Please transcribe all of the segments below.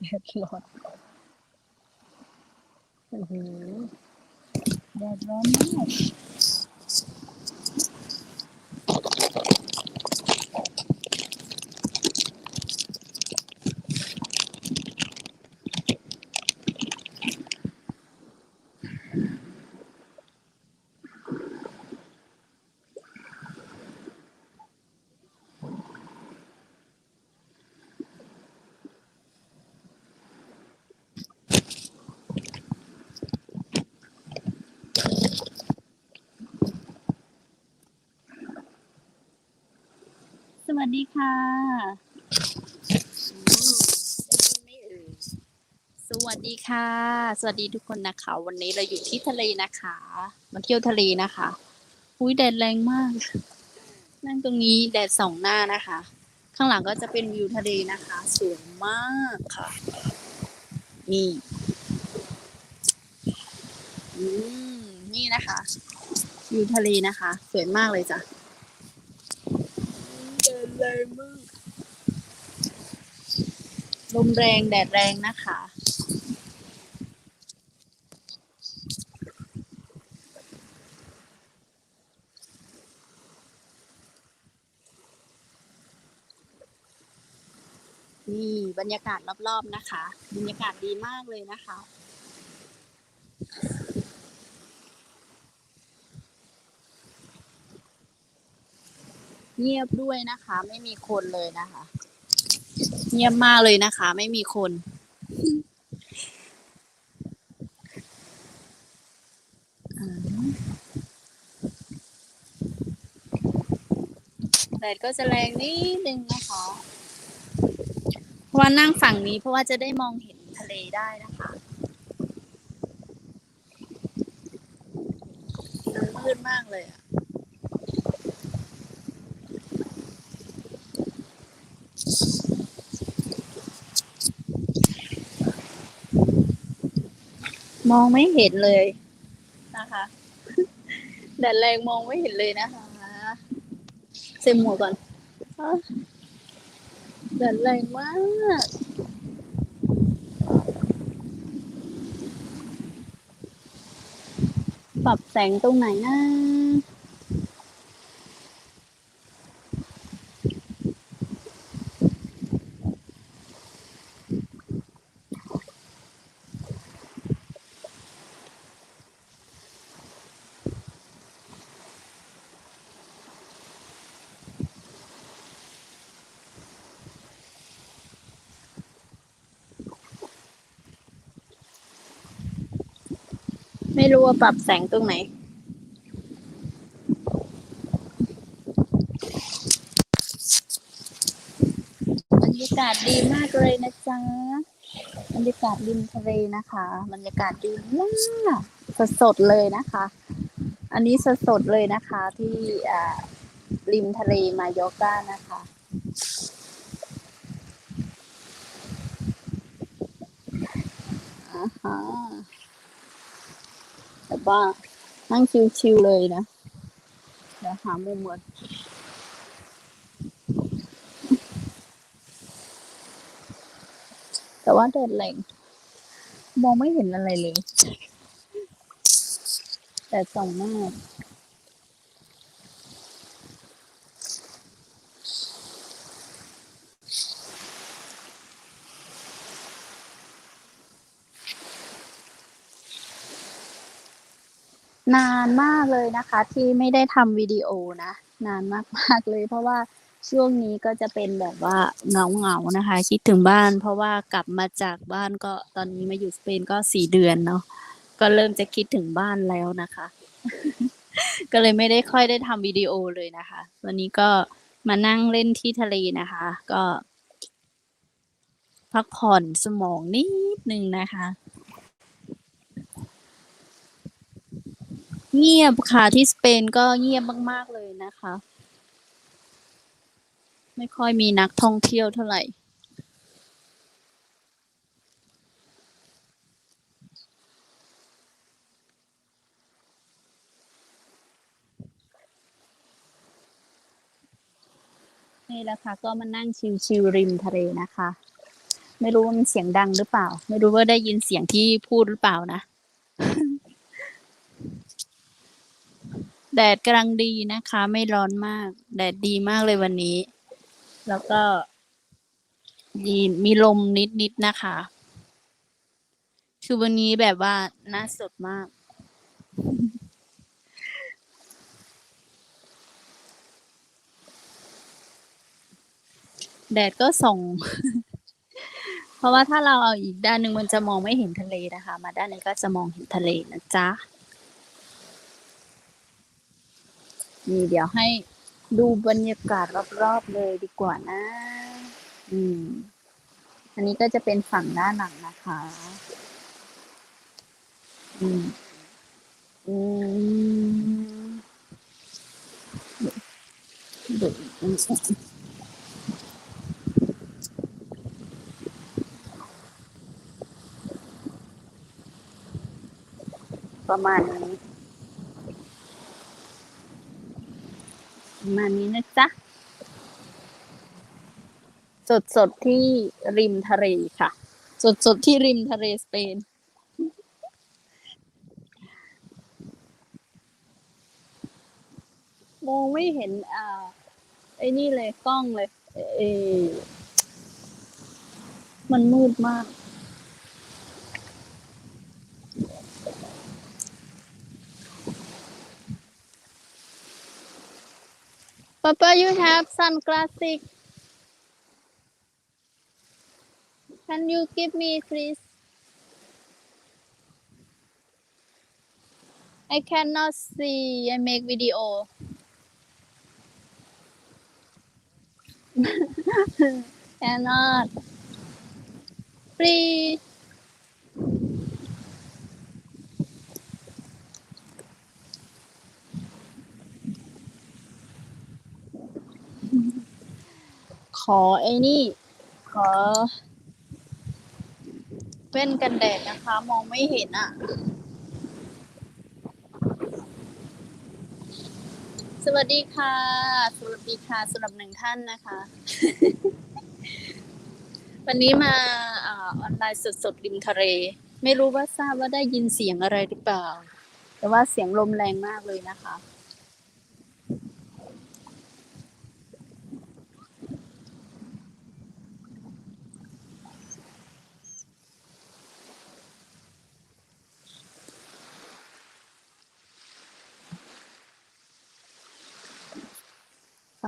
ร้อนโอ้โหแดดร้อนมาก วัสดีค่ะสวัสดีค่ะ สวัสดีทุกคนนะคะ วันนี้เราอยู่ที่ทะเลนะคะมาเที่ยวทะเลนะคะอุ้ยแดดแรงมาก นั่งตรงนี้แดดสองหน้านะคะ ข้างหลังก็จะเป็นวิวทะเลนะคะสวยมากค่ะ นี่อืมนี่นะคะวิวทะเลนะคะ สวยมากเลยจ้ะ แรงมากลมแรงแดดแรงนะคะ นี่บรรยากาศรอบๆนะคะ บรรยากาศดีมากเลยนะคะ เงียบด้วยนะคะ ไม่มีคนเลยนะคะ เงียบมากเลยนะคะ ไม่มีคน แดดก็จะแรงนิดนึงนะคะ เพราะว่านั่งฝั่งนี้เพราะว่าจะได้มองเห็นทะเลได้นะคะมันมืดมากเลยอะ มองไม่เห็นเลยนะคะแดดแรงมองไม่เห็นเลยนะคะเซมหมวกก่อนแดดแรงมากปรับแสงตรงไหนนะ ไม่รู้ว่าปรับแสงตรงไหน บรรยากาศดีมากเลยนะจ๊ะ บรรยากาศริมทะเลนะคะ บรรยากาศดีมากสดๆเลยนะคะ อันนี้สดๆเลยนะคะ ที่ริมทะเลมายอก้านะคะอ่าฮะ แบบว่านั่งชิวๆเลยนะเดี๋ยวหามุมมอนแต่ว่าแดดแรงมองไม่เห็นอะไรเลย แต่ส่องมาก นานมากเลยนะคะ ที่ไม่ได้ทำวิดีโอนะ นานมากมากๆเลย เพราะว่าช่วงนี้ก็จะเป็นแบบว่าเงาเงานะคะ คิดถึงบ้าน เพราะว่ากลับมาจากบ้านก็ตอนนี้มาอยู่สเปนก็สี่เดือนเนาะก็เริ่มจะคิดถึงบ้านแล้วนะคะ ก็เลยไม่ได้ค่อยได้ทำวิดีโอเลยนะคะ วันนี้ก็มานั่งเล่นที่ทะเลนะคะ ก็ พักผ่อนสมองนิดนึงนะคะ เงียบค่ะที่สเปนก็เงียบมาก ๆ เลยนะคะ ไม่ค่อยมีนักท่องเที่ยวเท่าไหร่ นี่แหละค่ะ ก็มานั่งชิลๆริมทะเลนะคะ ไม่รู้ว่ามันเสียงดังหรือเปล่า ไม่รู้ว่าได้ยินเสียงที่พูดหรือเปล่านะ แดดกำลังดีนะคะ ไม่ร้อนมาก แดดดีมากเลยวันนี้ แล้วก็มีมีลมนิดๆนะคะ คือวันนี้แบบว่าน่าสดมาก แดดก็ส่อง เพราะว่าถ้าเราเอาอีกด้านหนึ่งมันจะมองไม่เห็นทะเลนะคะ มาด้านนี้ก็จะมองเห็นทะเลนะจ๊ะ นี่เดี๋ยวให้ดูบรรยากาศรอบๆเลยดีกว่านะ อืม อันนี้ก็จะเป็นฝั่งด้านหลังนะคะ อืม อืมดูอืมประมาณนี้ ประมาณนี้นะจ๊ะ สดสดที่ริมทะเลค่ะ สดสดที่ริมทะเลสเปน มองไม่เห็น อ่า ไอ้นี่เลยกล้องเลย เออมันมืดมาก Papa, you have sunglasses. Can you give me, please? I cannot see. I make video. cannot. Please. ขอไอ้นี่ ขอแว่นกันแดดนะคะ มองไม่เห็นอะสวัสดีค่ะ สวัสดีค่ะสำหรับหนึ่งท่านนะคะ วันนี้มาออนไลน์สดๆริมทะเล ไม่รู้ว่าทราบว่าได้ยินเสียงอะไรหรือเปล่า แต่ว่าเสียงลมแรงมากเลยนะคะ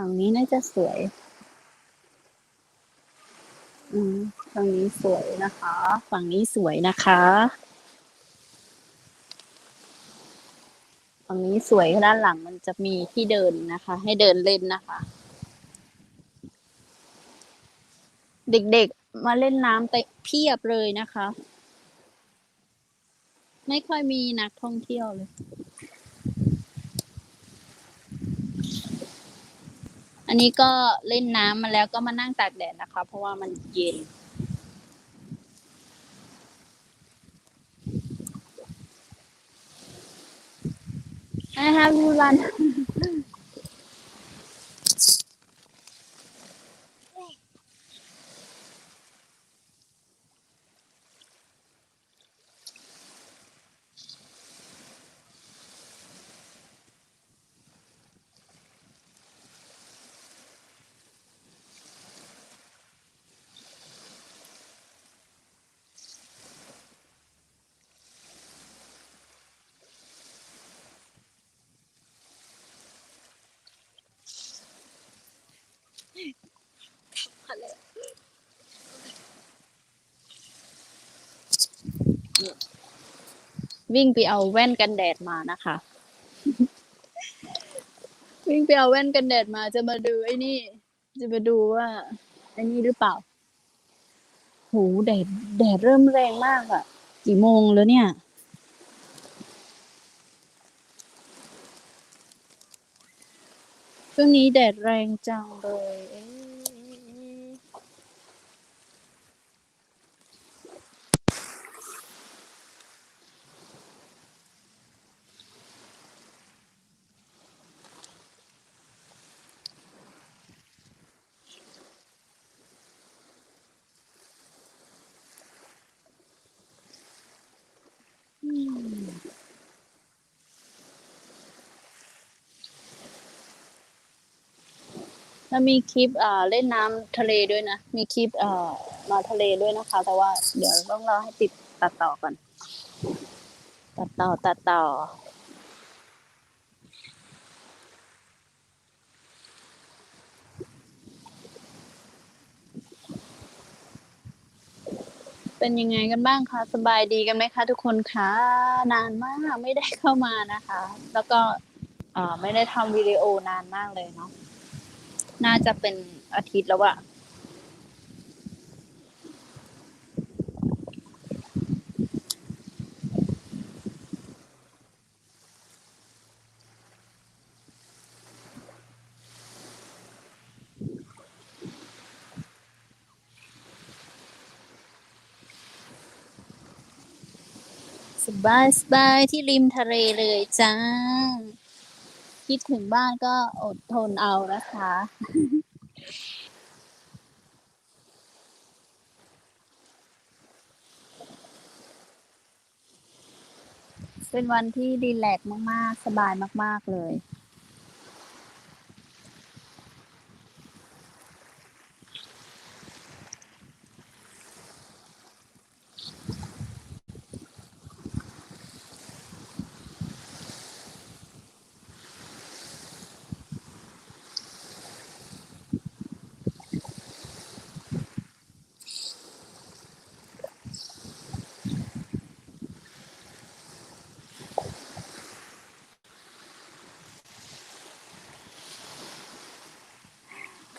ฝั่งนี้น่าจะสวย อืมฝั่งนี้สวยนะคะ ฝั่งนี้สวยนะคะ ฝั่งนี้สวยด้านหลังมันจะมีที่เดินนะคะ ให้เดินเล่นนะคะ เด็กๆมาเล่นน้ำเตะเพียบเลยนะคะ ไม่ค่อยมีนักท่องเที่ยวเลย อันนี้ก็เล่นน้ำมาแล้วก็มานั่งตากแดดนะคะ เพราะว่ามันเย็น I have you run วิ่งไปเอาแว่นกันแดดมานะคะ วิ่งไปเอาแว่นกันแดดมาจะมาดูไอ้นี่ จะมาดูว่าไอ้นี่หรือเปล่าโหแดดแดดเริ่มแรงมากอะกี่โมงแล้วเนี่ยช่วงนี้แดดแรงจังเลยเอ๊ะ แล้วมีคลิปเอ่อเล่นน้ำทะเลด้วยนะ มีคลิปอ่อมาทะเลด้วยนะคะ แต่ว่าเดี๋ยวต้องรอให้ติดตัดต่อก่อน ตัดต่อตัดต่อ เป็นยังไงกันบ้างคะสบายดีกันไหมคะ ทุกคนคะนานมากไม่ได้เข้ามานะคะ แล้วก็อ่อไม่ได้ทำวิดีโอนานมากเลยเนาะ น่าจะเป็นอาทิตย์แล้วอะสบายสบายที่ริมทะเลเลยจ้า คิดถึงบ้านก็อดทนเอานะคะ เป็นวันที่ดีแลกมาก ๆ สบายมาก ๆ เลย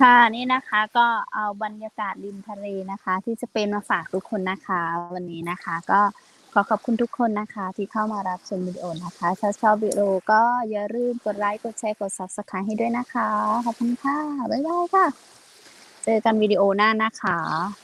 ค่ะนี่นะคะก็เอาบรรยากาศริมทะเลนะคะ ที่จะเป็นมาฝากทุกคนนะคะ วันนี้นะคะ ก็ขอขอบคุณทุกคนนะคะ ที่เข้ามารับชมวิดีโอนะคะถ้าชอบวิดีโอก็อย่าลืมกดไลค์กดแชร์กด subscribe ให้ด้วยนะคะ ขอบคุณค่ะ บ๊ายบายค่ะ เจอกันวิดีโอหน้านะคะ